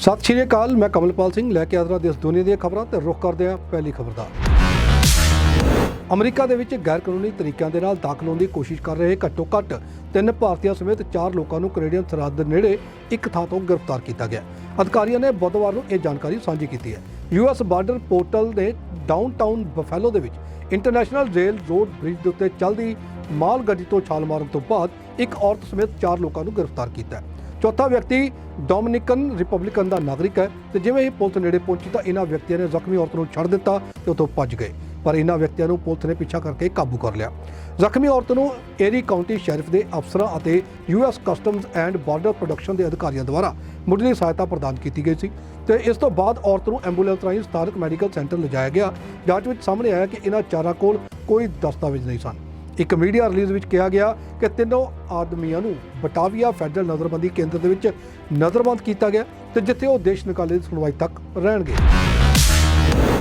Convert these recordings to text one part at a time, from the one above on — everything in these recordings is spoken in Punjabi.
ਸਤਿ ਸ਼੍ਰੀ ਅਕਾਲ, ਮੈਂ ਕਮਲਪਾਲ ਸਿੰਘ, ਲੈ ਕੇ ਆਦਰਾ ਦੇਸ਼ ਦੁਨੀਆ ਦੀਆਂ ਖਬਰਾਂ ਤੇ ਰੁਖ ਕਰਦੇ ਹਾਂ ਪਹਿਲੀ ਖਬਰ ਦਾ ਅਮਰੀਕਾ ਦੇ ਵਿੱਚ ਗੈਰ ਕਾਨੂੰਨੀ ਤਰੀਕਿਆਂ ਦੇ ਨਾਲ ਦਾਖਲ ਹੋਣ ਦੀ ਕੋਸ਼ਿਸ਼ ਕਰ ਰਹੇ ਘੱਟੋ ਘੱਟ ਤਿੰਨ ਭਾਰਤੀਆਂ ਸਮੇਤ ਚਾਰ ਲੋਕਾਂ ਨੂੰ ਕੈਨੇਡੀਅਨ ਸਰਹੱਦ ਦੇ ਨੇੜੇ ਇੱਕ ਥਾਂ ਤੋਂ ਗ੍ਰਿਫਤਾਰ ਕੀਤਾ ਗਿਆ। ਅਧਿਕਾਰੀਆਂ ਨੇ ਬੁੱਧਵਾਰ ਨੂੰ ਇਹ ਜਾਣਕਾਰੀ ਸਾਂਝੀ ਕੀਤੀ ਹੈ। ਯੂਐਸ ਬਾਰਡਰ ਪੋਰਟਲ ਦੇ ਡਾਊਨਟਾਊਨ ਬਫੈਲੋ ਦੇ ਵਿੱਚ ਇੰਟਰਨੈਸ਼ਨਲ ਰੇਲ ਰੋਡ ਬ੍ਰਿਜ ਦੇ ਉੱਤੇ ਚੱਲਦੀ ਮਾਲ ਗੱਡੀ ਤੋਂ ਛਾਲ ਮਾਰਨ ਤੋਂ ਬਾਅਦ ਇੱਕ ਔਰਤ ਸਮੇਤ ਚਾਰ ਲੋਕਾਂ ਨੂੰ ਗ੍ਰਿਫਤਾਰ ਕੀਤਾ ਹੈ। ਚੌਥਾ ਵਿਅਕਤੀ ਡੋਮਿਨਿਕਨ ਰਿਪਬਲਿਕਨ ਦਾ ਨਾਗਰਿਕ ਹੈ ਤੇ ਜਿਵੇਂ ਹੀ ਪੁਲਿਸ ਨੇੜੇ ਪਹੁੰਚੀ ਤਾਂ ਇਹਨਾਂ ਵਿਅਕਤੀਆਂ ਨੇ ਜ਼ਖਮੀ ਔਰਤ ਨੂੰ ਛੱਡ ਦਿੱਤਾ ਤੇ ਉੱਥੋਂ ਭੱਜ ਗਏ। ਪਰ ਇਹਨਾਂ ਵਿਅਕਤੀਆਂ ਨੂੰ ਪੁਲਿਸ ਨੇ ਪਿੱਛਾ ਕਰਕੇ ਕਾਬੂ ਕਰ ਲਿਆ। ਜ਼ਖਮੀ ਔਰਤ ਨੂੰ ਏਰੀ ਕਾਉਂਟੀ ਸ਼ੈਰਿਫ ਦੇ ਅਫਸਰਾਂ ਅਤੇ US customs and border production ਦੇ ਅਧਿਕਾਰੀਆਂ ਦੁਆਰਾ ਮੁੱਢਲੀ ਸਹਾਇਤਾ ਪ੍ਰਦਾਨ ਕੀਤੀ ਗਈ ਸੀ ਤੇ ਇਸ ਤੋਂ ਬਾਅਦ ਔਰਤ ਨੂੰ ਐਂਬੂਲੈਂਸ ਰਾਹੀਂ ਸਥਾਨਕ ਮੈਡੀਕਲ ਸੈਂਟਰ ਲਿਜਾਇਆ ਗਿਆ। ਜਾਂਚ ਵਿੱਚ ਸਾਹਮਣੇ ਆਇਆ ਕਿ ਇਹਨਾਂ ਚਾਰਾਂ ਕੋਲ ਕੋਈ ਦਸਤਾਵੇਜ਼ ਨਹੀਂ ਸਨ। ਇੱਕ ਮੀਡੀਆ ਰਿਲੀਜ਼ ਵਿੱਚ ਕਿਹਾ ਗਿਆ ਕਿ ਤਿੰਨੋਂ ਆਦਮੀਆਂ ਨੂੰ ਬਟਾਵੀਆ ਫੈਡਰਲ ਨਜ਼ਰਬੰਦੀ ਕੇਂਦਰ ਦੇ ਵਿੱਚ ਨਜ਼ਰਬੰਦ ਕੀਤਾ ਗਿਆ ਤੇ ਜਿੱਥੇ ਉਹ ਦੇਸ਼ ਨਿਕਾਲੇ ਦੀ ਸੁਣਵਾਈ ਤੱਕ ਰਹਿਣਗੇ।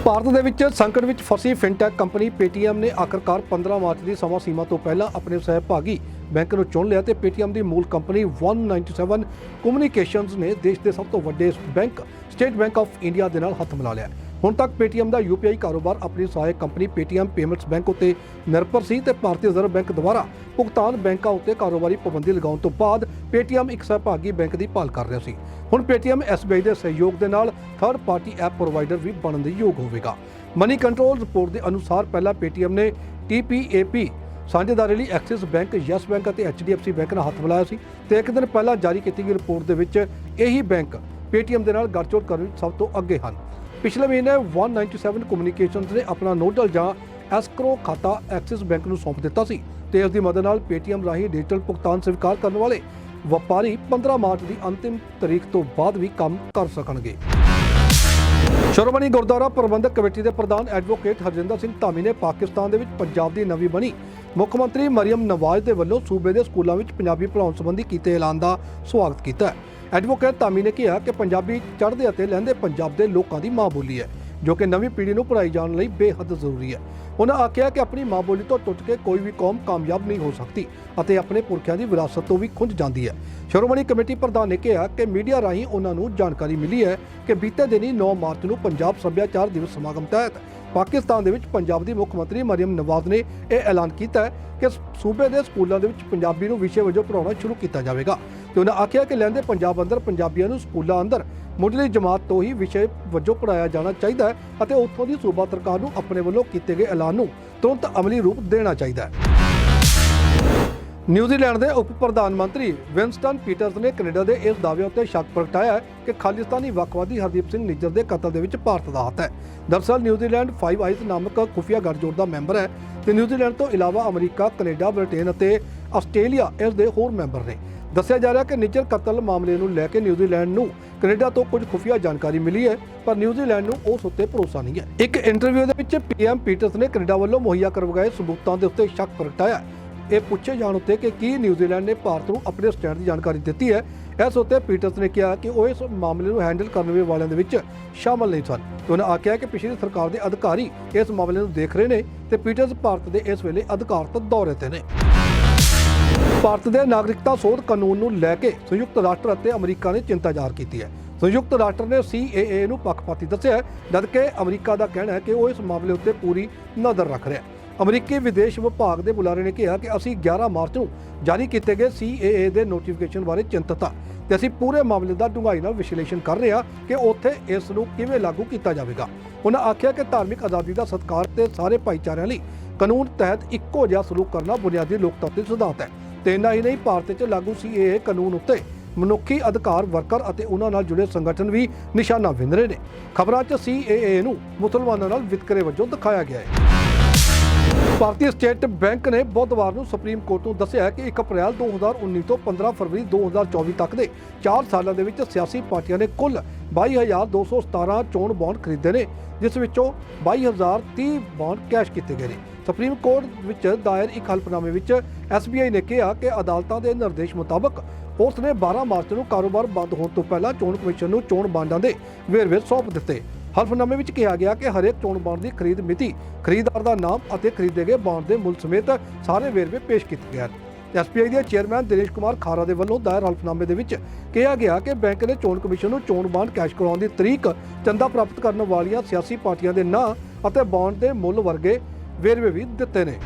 ਭਾਰਤ ਦੇ ਵਿੱਚ ਸੰਕਟ ਵਿੱਚ ਫਸੀ ਫਿਨਟੈਕ ਕੰਪਨੀ Paytm ਨੇ ਆਖਰਕਾਰ 15 ਮਾਰਚ ਦੀ ਸਮਾਂ ਸੀਮਾ ਤੋਂ ਪਹਿਲਾਂ ਆਪਣੇ ਸਹਿਭਾਗੀ ਬੈਂਕ ਨੂੰ ਚੁਣ ਲਿਆ ਤੇ Paytm ਦੀ ਮੂਲ ਕੰਪਨੀ 197 ਕਮਿਊਨੀਕੇਸ਼ਨਸ ਨੇ ਦੇਸ਼ ਦੇ ਸਭ ਤੋਂ ਵੱਡੇ bank, State Bank of India ਦੇ ਨਾਲ ਹੱਥ ਮਿਲਾ ਲਿਆ। ਹੁਣ ਤੱਕ Paytm ਦਾ UPI ਕਾਰੋਬਾਰ ਆਪਣੀ ਸਹਾਇਕ ਕੰਪਨੀ Paytm ਪੇਮੈਂਟਸ ਬੈਂਕ ਉੱਤੇ ਨਿਰਭਰ ਸੀ ਤੇ ਭਾਰਤੀ ਰਿਜ਼ਰਵ ਬੈਂਕ ਦੁਆਰਾ ਭੁਗਤਾਨ ਬੈਂਕਾਂ ਉੱਤੇ ਕਾਰੋਬਾਰੀ ਪਾਬੰਦੀ ਲਗਾਉਣ ਤੋਂ ਬਾਅਦ Paytm ਇੱਕ ਸਹਿਭਾਗੀ ਬੈਂਕ ਦੀ ਭਾਲ ਕਰ ਰਿਹਾ ਸੀ। ਹੁਣ Paytm SBI ਦੇ ਸਹਿਯੋਗ ਦੇ ਨਾਲ ਥਰਡ ਪਾਰਟੀ ਐਪ ਪ੍ਰੋਵਾਈਡਰ ਵੀ ਬਣਨ ਦੇ ਯੋਗ ਹੋਵੇਗਾ। ਮਨੀ ਕੰਟਰੋਲ ਰਿਪੋਰਟ ਦੇ ਅਨੁਸਾਰ ਪਹਿਲਾਂ Paytm ਨੇ TPAP ਸਾਂਝੇਦਾਰੀ ਲਈ ਐਕਸਿਸ ਬੈਂਕ ਯੈਸ ਬੈਂਕ ਅਤੇ HDFC ਬੈਂਕ ਨਾਲ ਹੱਥ ਮਿਲਾਇਆ ਸੀ ਤੇ ਇੱਕ ਦਿਨ ਪਹਿਲਾਂ ਜਾਰੀ ਕੀਤੀ ਗਈ ਰਿਪੋਰਟ ਦੇ ਵਿੱਚ ਇਹੀ ਬੈਂਕ Paytm ਦੇ ਨਾਲ ਗੱਠਜੋੜ ਕਰਨ ਵਿੱਚ ਸਭ ਤੋਂ ਅੱਗੇ ਹਨ। ਪਿਛਲੇ ਮਹੀਨੇ 197 ਕਮਿਊਨੀਕੇਸ਼ਨਸ ਨੇ ਆਪਣਾ ਨੋਡਲ ਜਾਂ ਐਸਕਰੋ ਖਾਤਾ ਐਕਸਿਸ ਬੈਂਕ ਨੂੰ ਸੌਂਪ ਦਿੱਤਾ ਸੀ ਤੇ ਇਸ ਦੀ ਮਦਦ ਨਾਲ Paytm ਰਾਹੀਂ ਡਿਜੀਟਲ ਭੁਗਤਾਨ ਸਵੀਕਾਰ ਕਰਨ ਵਾਲੇ ਵਪਾਰੀ 15 ਮਾਰਚ ਦੀ ਅੰਤਿਮ ਤਰੀਕ ਤੋਂ ਬਾਅਦ ਵੀ ਕੰਮ ਕਰ ਸਕਣਗੇ। ਸ਼੍ਰੋਮਣੀ ਗੁਰਦੁਆਰਾ ਪ੍ਰਬੰਧਕ ਕਮੇਟੀ ਦੇ ਪ੍ਰਧਾਨ ਐਡਵੋਕੇਟ ਹਰਜਿੰਦਰ ਸਿੰਘ ਧਾਮੀ ਨੇ ਪਾਕਿਸਤਾਨ ਦੇ ਵਿੱਚ ਪੰਜਾਬ ਦੀ ਨਵੀਂ ਬਣੀ ਮੁੱਖ ਮੰਤਰੀ ਮਰੀਮ ਨਵਾਜ਼ ਦੇ ਵੱਲੋਂ ਸੂਬੇ ਦੇ ਸਕੂਲਾਂ ਵਿੱਚ ਪੰਜਾਬੀ ਪੜ੍ਹਾਉਣ ਸੰਬੰਧੀ ਕੀਤੇ ਐਲਾਨ ਦਾ ਸਵਾਗਤ ਕੀਤਾ ਹੈ। ਐਡਵੋਕੇਟ ਧਾਮੀ ਨੇ ਕਿਹਾ ਕਿ ਪੰਜਾਬੀ ਚੜ੍ਹਦੇ ਅਤੇ ਲਹਿੰਦੇ ਪੰਜਾਬ ਦੇ ਲੋਕਾਂ ਦੀ ਮਾਂ ਬੋਲੀ ਹੈ, ਜੋ ਕਿ ਨਵੀਂ ਪੀੜ੍ਹੀ ਨੂੰ ਪੜ੍ਹਾਈ ਜਾਣ ਲਈ ਬੇਹੱਦ ਜ਼ਰੂਰੀ ਹੈ। ਉਹਨਾਂ ਆਖਿਆ ਕਿ ਆਪਣੀ ਮਾਂ ਬੋਲੀ ਤੋਂ ਟੁੱਟ ਕੇ ਕੋਈ ਵੀ ਕੌਮ ਕਾਮਯਾਬ ਨਹੀਂ ਹੋ ਸਕਦੀ ਅਤੇ ਆਪਣੇ ਪੁਰਖਿਆਂ ਦੀ ਵਿਰਾਸਤ ਤੋਂ ਵੀ ਖੁੰਝ ਜਾਂਦੀ ਹੈ। ਸ਼੍ਰੋਮਣੀ ਕਮੇਟੀ ਪ੍ਰਧਾਨ ਨੇ ਕਿਹਾ ਕਿ ਮੀਡੀਆ ਰਾਹੀਂ ਉਹਨਾਂ ਨੂੰ ਜਾਣਕਾਰੀ ਮਿਲੀ ਹੈ ਕਿ ਬੀਤੇ ਦਿਨੀ 9 ਮਾਰਚ ਨੂੰ ਪੰਜਾਬ ਸੱਭਿਆਚਾਰ ਦਿਵਸ ਸਮਾਗਮ ਤਹਿਤ ਪਾਕਿਸਤਾਨ ਦੇ ਵਿੱਚ ਪੰਜਾਬ ਦੀ ਮੁੱਖ ਮੰਤਰੀ ਮਰੀਮ ਨਵਾਜ਼ ਨੇ ਇਹ ਐਲਾਨ ਕੀਤਾ ਹੈ ਕਿ ਸੂਬੇ ਦੇ ਸਕੂਲਾਂ ਦੇ ਵਿੱਚ ਪੰਜਾਬੀ ਨੂੰ ਵਿਸ਼ੇ ਵਜੋਂ ਪੜ੍ਹਾਉਣਾ ਸ਼ੁਰੂ ਕੀਤਾ ਜਾਵੇਗਾ। ਤੇ ਉਹਨਾਂ ਆਖਿਆ ਕਿ ਲਹਿੰਦੇ ਪੰਜਾਬ ਅੰਦਰ ਪੰਜਾਬੀਆਂ ਨੂੰ ਸਕੂਲਾਂ ਅੰਦਰ ਮੁੱਢਲੀ ਜਮਾਤ ਤੋਂ ਹੀ ਵਿਸ਼ੇ ਵਜੋਂ ਪੜਾਇਆ ਜਾਣਾ ਚਾਹੀਦਾ ਹੈ ਅਤੇ ਉੱਥੋਂ ਦੀ ਸੂਬਾ ਸਰਕਾਰ ਨੂੰ ਆਪਣੇ ਵੱਲੋਂ ਕੀਤੇ ਗਏ ਐਲਾਨ ਨੂੰ ਤੁਰੰਤ ਅਮਲੀ ਰੂਪ ਦੇਣਾ ਚਾਹੀਦਾ ਹੈ। ਨਿਊਜ਼ੀਲੈਂਡ ਦੇ ਉਪ ਪ੍ਰਧਾਨ ਮੰਤਰੀ ਵਿੰਸਟਨ ਪੀਟਰਸ ਨੇ ਕੈਨੇਡਾ ਦੇ ਇਸ ਦਾਅਵੇ ਉੱਤੇ ਸ਼ੱਕ ਪ੍ਰਗਟਾਇਆ ਹੈ ਕਿ ਖਾਲਿਸਤਾਨੀ ਵੱਖਵਾਦੀ ਹਰਦੀਪ ਸਿੰਘ ਨਿੱਜਰ ਦੇ ਕਤਲ ਦੇ ਵਿੱਚ ਭਾਰਤ ਦਾ ਹੱਥ ਹੈ। ਦਰਅਸਲ ਨਿਊਜ਼ੀਲੈਂਡ 5 ਆਈਜ਼ ਨਾਮਕ ਖੁਫੀਆ ਗੱਠਜੋੜ ਦਾ ਮੈਂਬਰ ਹੈ ਤੇ ਨਿਊਜ਼ੀਲੈਂਡ ਤੋਂ ਇਲਾਵਾ ਅਮਰੀਕਾ, ਕੈਨੇਡਾ, ਬ੍ਰਿਟੇਨ ਅਤੇ ਆਸਟ੍ਰੇਲੀਆ ਇਸ ਦੇ ਹੋਰ ਮੈਂਬਰ ਨੇ। ਦੱਸਿਆ ਜਾ ਰਿਹਾ ਕਿ ਨਿੱਜਰ ਕਤਲ ਮਾਮਲੇ ਨੂੰ ਲੈ ਕੇ ਨਿਊਜ਼ੀਲੈਂਡ ਨੂੰ ਕੈਨੇਡਾ ਤੋਂ ਕੁਝ ਖੁਫੀਆ ਜਾਣਕਾਰੀ ਮਿਲੀ ਹੈ, ਪਰ ਨਿਊਜ਼ੀਲੈਂਡ ਨੂੰ ਉਸ ਉੱਤੇ ਭਰੋਸਾ ਨਹੀਂ ਹੈ। ਇੱਕ ਇੰਟਰਵਿਊ ਦੇ ਵਿੱਚ ਪੀਐਮ ਪੀਟਰਸ ਨੇ ਕੈਨੇਡਾ ਵੱਲੋਂ ਮੁਹੱਈਆ ਕਰਵਾਏ ਸਬੂਤਾਂ ਦੇ ਉੱਤੇ ਸ਼ੱਕ ਪ੍ਰਗਟਾਇਆ ਇਹ ਪੁੱਛੇ ਜਾਣ ਉੱਤੇ ਕਿ ਕੀ ਨਿਊਜ਼ੀਲੈਂਡ ਨੇ ਭਾਰਤ ਨੂੰ ਆਪਣੇ ਸਟੈਂਡ ਦੀ ਜਾਣਕਾਰੀ ਦਿੱਤੀ ਹੈ। ਇਸ ਉੱਤੇ ਪੀਟਰਸ ਨੇ ਕਿਹਾ ਕਿ ਉਹ ਇਸ ਮਾਮਲੇ ਨੂੰ ਹੈਂਡਲ ਕਰਨ ਵਾਲਿਆਂ ਦੇ ਵਿੱਚ ਸ਼ਾਮਲ ਨਹੀਂ ਸਨ। ਤੇ ਉਹਨਾਂ ਆਖਿਆ ਕਿ ਪਿਛਲੀ ਸਰਕਾਰ ਦੇ ਅਧਿਕਾਰੀ ਇਸ ਮਾਮਲੇ ਨੂੰ ਦੇਖ ਰਹੇ ਨੇ ਤੇ ਪੀਟਰਸ ਭਾਰਤ ਦੇ ਇਸ ਵੇਲੇ ਅਧਿਕਾਰਤ ਦੌਰੇ ਤੇ ਨੇ। ਭਾਰਤ ਦੇ ਨਾਗਰਿਕਤਾ ਸੋਧ ਕਾਨੂੰਨ ਨੂੰ ਲੈ ਕੇ ਸੰਯੁਕਤ ਰਾਸ਼ਟਰ ਅਤੇ ਅਮਰੀਕਾ ਨੇ ਚਿੰਤਾ ਜ਼ਾਹਰ ਕੀਤੀ ਹੈ। ਸੰਯੁਕਤ ਰਾਸ਼ਟਰ ਨੇ CAA ਨੂੰ ਪੱਖਪਾਤੀ ਦੱਸਿਆ ਜਦਕਿ ਅਮਰੀਕਾ ਦਾ ਕਹਿਣਾ ਹੈ ਕਿ ਉਹ ਇਸ ਮਾਮਲੇ ਉੱਤੇ ਪੂਰੀ ਨਜ਼ਰ ਰੱਖ ਰਿਹਾ ਹੈ। ਅਮਰੀਕੀ ਵਿਦੇਸ਼ ਵਿਭਾਗ ਦੇ ਬੁਲਾਰੇ ਨੇ ਕਿਹਾ ਕਿ ਅਸੀਂ 11 ਮਾਰਚ ਨੂੰ ਜਾਰੀ ਕੀਤੇ ਗਏ CAA ਦੇ ਨੋਟੀਫਿਕੇਸ਼ਨ ਬਾਰੇ ਚਿੰਤਤ ਹਾਂ ਤੇ ਅਸੀਂ ਪੂਰੇ ਮਾਮਲੇ ਦਾ ਡੂੰਘਾਈ ਨਾਲ ਵਿਸ਼ਲੇਸ਼ਣ ਕਰ ਰਹੇ ਹਾਂ ਕਿ ਉੱਥੇ ਇਸ ਨੂੰ ਕਿਵੇਂ ਲਾਗੂ ਕੀਤਾ ਜਾਵੇਗਾ। ਉਹਨਾਂ ਆਖਿਆ ਕਿ ਧਾਰਮਿਕ ਆਜ਼ਾਦੀ ਦਾ ਸਤਿਕਾਰ ਤੇ ਸਾਰੇ ਭਾਈਚਾਰਿਆਂ ਲਈ ਕਾਨੂੰਨ ਤਹਿਤ ਇੱਕੋ ਜਿਹਾ ਸਲੂਕ ਕਰਨਾ ਬੁਨਿਆਦੀ ਲੋਕਤੰਤਰੀ ਸਿਧਾਂਤ ਹੈ ਤੇ ਇੰਨਾ ਹੀ ਨਹੀਂ, ਭਾਰਤ 'ਚ ਲਾਗੂ CAA ਕਾਨੂੰਨ ਉੱਤੇ ਮਨੁੱਖੀ ਅਧਿਕਾਰ ਵਰਕਰ ਅਤੇ ਉਹਨਾਂ ਨਾਲ ਜੁੜੇ ਸੰਗਠਨ ਵੀ ਨਿਸ਼ਾਨਾ ਵਿੰਨ ਰਹੇ ਨੇ। ਖਬਰਾਂ 'ਚ CAA ਨੂੰ ਮੁਸਲਮਾਨਾਂ ਨਾਲ ਵਿਤਕਰੇ ਵਜੋਂ ਦਿਖਾਇਆ ਗਿਆ ਹੈ। ਭਾਰਤੀ ਸਟੇਟ ਬੈਂਕ ਨੇ ਬੁੱਧਵਾਰ ਨੂੰ ਸੁਪਰੀਮ ਕੋਰਟ ਨੂੰ ਦੱਸਿਆ ਹੈ ਕਿ 1 ਅਪ੍ਰੈਲ 2019 ਤੋਂ 15 ਫਰਵਰੀ 2024 ਤੱਕ ਦੇ 4 ਸਾਲਾਂ ਦੇ ਵਿੱਚ ਸਿਆਸੀ ਪਾਰਟੀਆਂ ਨੇ ਕੁੱਲ 22217 ਚੋਣ ਬੌਂਡ ਖਰੀਦੇ ਨੇ, ਜਿਸ ਵਿੱਚੋਂ 22030 ਬੌਂਡ ਕੈਸ਼ ਕੀਤੇ ਗਏ ਨੇ। ਸੁਪਰੀਮ ਕੋਰਟ ਵਿੱਚ ਦਾਇਰ ਇੱਕ ਹਲਫਨਾਮੇ ਵਿੱਚ SBI ਨੇ ਕਿਹਾ ਕਿ ਅਦਾਲਤਾਂ ਦੇ ਨਿਰਦੇਸ਼ ਮੁਤਾਬਕ ਉਸ ਨੇ 12 ਮਾਰਚ ਨੂੰ ਕਾਰੋਬਾਰ ਬੰਦ ਹੋਣ ਤੋਂ ਪਹਿਲਾਂ ਚੋਣ ਕਮਿਸ਼ਨ ਨੂੰ ਚੋਣ ਬਾਂਡਾਂ ਦੇ ਵੇਰਵੇ ਸੌਂਪ ਦਿੱਤੇ। ਹਲਫਨਾਮੇ ਵਿੱਚ ਕਿਹਾ ਗਿਆ ਕਿ ਹਰੇਕ ਚੋਣ ਬਾਂਡ ਦੀ ਖਰੀਦ ਮਿਤੀ, ਖਰੀਦਦਾਰ ਦਾ ਨਾਮ ਅਤੇ ਖਰੀਦੇ ਗਏ ਬਾਂਡ ਦੇ ਮੁੱਲ ਸਮੇਤ ਸਾਰੇ ਵੇਰਵੇ ਪੇਸ਼ ਕੀਤੇ ਗਏ ਹਨ। ਐਸਪੀਆਈ ਦੇ ਚੇਅਰਮੈਨ ਦਿਨੇਸ਼ ਕੁਮਾਰ ਖਾਰਾ ਦੇ ਵੱਲੋਂ ਦਾਇਰ ਹਲਫਨਾਮੇ ਦੇ ਵਿੱਚ ਕਿਹਾ ਗਿਆ ਕਿ ਬੈਂਕ ਨੇ ਚੋਣ ਕਮਿਸ਼ਨ ਨੂੰ ਚੋਣ ਬਾਂਡ ਕੈਸ਼ ਕਰਾਉਣ ਦੀ ਤਰੀਕ, ਚੰਦਾ ਪ੍ਰਾਪਤ ਕਰਨ ਵਾਲੀਆਂ ਸਿਆਸੀ ਪਾਰਟੀਆਂ ਦੇ ਨਾਂ ਅਤੇ ਬਾਂਡ ਦੇ ਮੁੱਲ ਵਰਗੇ ਵੇਰਵੇ ਵੀ ਦਿੱਤੇ ਨੇ।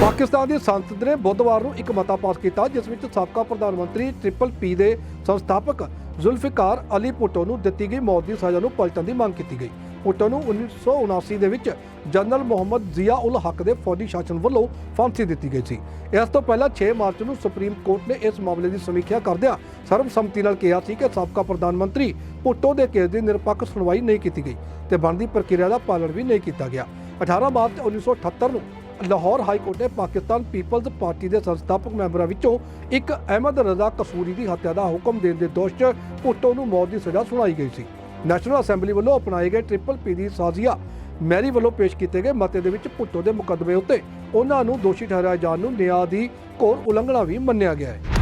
ਪਾਕਿਸਤਾਨ ਦੀ ਸੰਸਦ ਨੇ ਬੁੱਧਵਾਰ ਨੂੰ ਇੱਕ ਮਤਾ ਪਾਸ ਕੀਤਾ, ਜਿਸ ਵਿੱਚ ਸਾਬਕਾ ਪ੍ਰਧਾਨ ਮੰਤਰੀ ਟ੍ਰਿਪਲ ਪੀ ਦੇ ਸੰਸਥਾਪਕ ਜ਼ੁਲਫਿਕਾਰ ਅਲੀ ਭੁੱਟੋ ਨੂੰ ਦਿੱਤੀ ਗਈ ਮੌਤ ਦੀ ਸਜ਼ਾ ਨੂੰ ਪਲਟਣ ਦੀ ਮੰਗ ਕੀਤੀ ਗਈ। ਭੁੱਟੋ ਨੂੰ 1979 ਦੇ ਵਿੱਚ ਜਨਰਲ ਮੁਹੰਮਦ ਜ਼ਿਆ ਉਲ ਹਕ ਦੇ ਫੌਜੀ ਸ਼ਾਸਨ ਵੱਲੋਂ ਫਾਂਸੀ ਦਿੱਤੀ ਗਈ ਸੀ। ਇਸ ਤੋਂ ਪਹਿਲਾਂ 6 ਮਾਰਚ ਨੂੰ ਸੁਪਰੀਮ ਕੋਰਟ ਨੇ ਇਸ ਮਾਮਲੇ ਦੀ ਸਮੀਖਿਆ ਕਰਦਿਆਂ ਸਰਬਸੰਮਤੀ ਨਾਲ ਕਿਹਾ ਸੀ ਕਿ ਸਾਬਕਾ ਪ੍ਰਧਾਨ ਮੰਤਰੀ ਭੁੱਟੋ ਦੇ ਕੇਸ ਦੀ ਨਿਰਪੱਖ ਸੁਣਵਾਈ ਨਹੀਂ ਕੀਤੀ ਗਈ ਤੇ ਬਣਦੀ ਪ੍ਰਕਿਰਿਆ ਦਾ ਪਾਲਣ ਵੀ ਨਹੀਂ ਕੀਤਾ ਗਿਆ। 18 ਮਾਰਚ 1978 ਨੂੰ ਲਾਹੌਰ ਹਾਈ ਕੋਰਟ ਨੇ ਪਾਕਿਸਤਾਨ ਪੀਪਲਜ਼ ਪਾਰਟੀ ਦੇ ਸੰਸਥਾਪਕ ਮੈਂਬਰਾਂ ਵਿੱਚੋਂ ਇੱਕ ਅਹਿਮਦ ਰਜ਼ਾ ਕਸੂਰੀ ਦੀ ਹੱਤਿਆ ਦਾ ਹੁਕਮ ਦੇਣ ਦੇ ਦੋਸ਼ 'ਚ ਭੁੱਟੋ ਨੂੰ ਮੌਤ ਦੀ ਸਜ਼ਾ ਸੁਣਾਈ ਗਈ ਸੀ। ਨੈਸ਼ਨਲ ਅਸੈਂਬਲੀ ਵੱਲੋਂ ਅਪਣਾਏ ਗਏ ਟ੍ਰਿਪਲ ਪੀ ਦੀ ਸਾਜ਼ੀਆ ਮੈਰੀ ਵੱਲੋਂ ਪੇਸ਼ ਕੀਤੇ ਗਏ ਮਤੇ ਦੇ ਵਿੱਚ ਭੁੱਟੋ ਦੇ ਮੁਕੱਦਮੇ ਉੱਤੇ ਉਹਨਾਂ ਨੂੰ ਦੋਸ਼ੀ ਠਹਿਰਾਏ ਜਾਣ ਨੂੰ ਨਿਆਂ ਦੀ ਘੋਰ ਉਲੰਘਣਾ ਵੀ ਮੰਨਿਆ ਗਿਆ ਹੈ।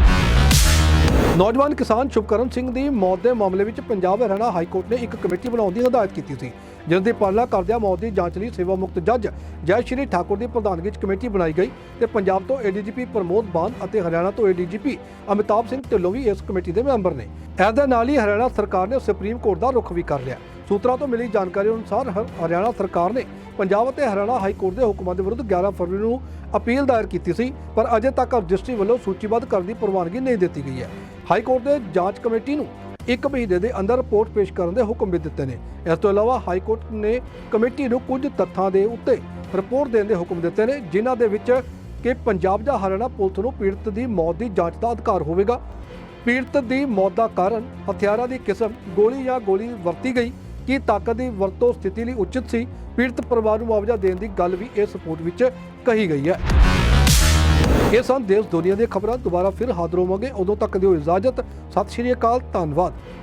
ਨੌਜਵਾਨ ਕਿਸਾਨ ਸ਼ੁਭਕਰਨ ਸਿੰਘ ਦੀ ਮੌਤ ਦੇ ਮਾਮਲੇ ਵਿੱਚ ਪੰਜਾਬ ਹਰਿਆਣਾ ਹਾਈ ਕੋਰਟ ਨੇ ਇੱਕ ਕਮੇਟੀ ਬਣਾਉਣ ਦੀ ਹਦਾਇਤ ਕੀਤੀ ਸੀ, ਜਿਸ ਦੀ ਪਾਲਣਾ ਕਰਦਿਆਂ ਮੌਤ ਦੀ ਜਾਂਚ ਲਈ ਸੇਵਾ ਮੁਕਤ ਜੱਜ ਜੈ ਸ਼੍ਰੀ ਠਾਕੁਰ ਦੀ ਪ੍ਰਧਾਨਗੀ ਵਿੱਚ ਕਮੇਟੀ ਬਣਾਈ ਗਈ ਤੇ ਪੰਜਾਬ ਤੋਂ ਏਡੀਜੀਪੀ ਪ੍ਰਮੋਦ ਬਾਨ ਅਤੇ ਹਰਿਆਣਾ ਤੋਂ ਏਡੀਜੀਪੀ ਅਮਿਤਾਭ ਸਿੰਘ ਢਿੱਲੋਂ ਵੀ ਇਸ ਕਮੇਟੀ ਦੇ ਮੈਂਬਰ ਨੇ। ਇਸ ਦੇ ਨਾਲ ਹੀ ਹਰਿਆਣਾ ਸਰਕਾਰ ਨੇ ਸੁਪਰੀਮ ਕੋਰਟ ਦਾ ਰੁਖ ਵੀ ਕਰ ਲਿਆ। ਸੂਤਰਾਂ ਤੋਂ ਮਿਲੀ ਜਾਣਕਾਰੀ ਅਨੁਸਾਰ ਹ- ਹਰਿਆਣਾ ਸਰਕਾਰ ਨੇ ਪੰਜਾਬ ਅਤੇ ਹਰਿਆਣਾ ਹਾਈ ਕੋਰਟ ਦੇ ਹੁਕਮਾਂ ਦੇ ਵਿਰੁੱਧ 11 ਫਰਵਰੀ ਨੂੰ ਅਪੀਲ ਦਾਇਰ ਕੀਤੀ ਸੀ, ਪਰ ਅਜੇ ਤੱਕ ਰਜਿਸਟਰੀ ਵੱਲੋਂ ਸੂਚੀਬੱਧ ਕਰਨ ਦੀ ਪ੍ਰਵਾਨਗੀ ਨਹੀਂ ਦਿੱਤੀ ਗਈ ਹੈ। ਹਾਈ ਕੋਰਟ ਦੇ ਜਾਂਚ ਕਮੇਟੀ ਨੂੰ ਇੱਕ ਮਹੀਨੇ ਦੇ ਅੰਦਰ ਰਿਪੋਰਟ ਪੇਸ਼ ਕਰਨ ਦੇ ਹੁਕਮ ਵੀ ਦਿੱਤੇ ਨੇ। ਇਸ ਤੋਂ ਇਲਾਵਾ ਹਾਈ ਕੋਰਟ ਨੇ ਕਮੇਟੀ ਨੂੰ ਕੁਝ ਤੱਥਾਂ ਦੇ ਉੱਤੇ ਰਿਪੋਰਟ ਦੇਣ ਦੇ ਹੁਕਮ ਦਿੱਤੇ ਨੇ, ਜਿਨ੍ਹਾਂ ਦੇ ਵਿੱਚ ਕਿ ਪੰਜਾਬ ਜਾਂ ਹਰਿਆਣਾ ਪੁਲਿਸ ਨੂੰ ਪੀੜਤ ਦੀ ਮੌਤ ਦੀ ਜਾਂਚ ਦਾ ਅਧਿਕਾਰ ਹੋਵੇਗਾ। ਪੀੜਤ ਦੀ ਮੌਤ ਦਾ ਕਾਰਨ ਹਥਿਆਰਾਂ ਦੀ ਕਿਸਮ, ਗੋਲੀ ਜਾਂ ਗੋਲੀ ਵਰਤੀ ਗਈ, ਕੀ ਤਾਕਤ ਦੀ ਵਰਤੋਂ ਸਥਿਤੀ ਲਈ ਉਚਿਤ ਸੀ, ਪੀੜਤ ਪਰਿਵਾਰ ਨੂੰ ਮੁਆਵਜ਼ਾ ਦੇਣ ਦੀ ਗੱਲ ਵੀ ਇਸ ਰਿਪੋਰਟ ਵਿੱਚ ਕਹੀ ਗਈ ਹੈ। ਇਹ ਸਨ, ਦੇਸ਼ ਦੁਨੀਆ ਦੀਆਂ ਖਬਰਾਂ ਦੁਬਾਰਾ ਫਿਰ ਹਾਜ਼ਰ ਹੋਵਾਂਗੇ। ਉਦੋਂ ਤੱਕ ਦਿਓ ਇਜਾਜ਼ਤ। ਸਤਿ ਸ਼੍ਰੀ ਅਕਾਲ, ਧੰਨਵਾਦ।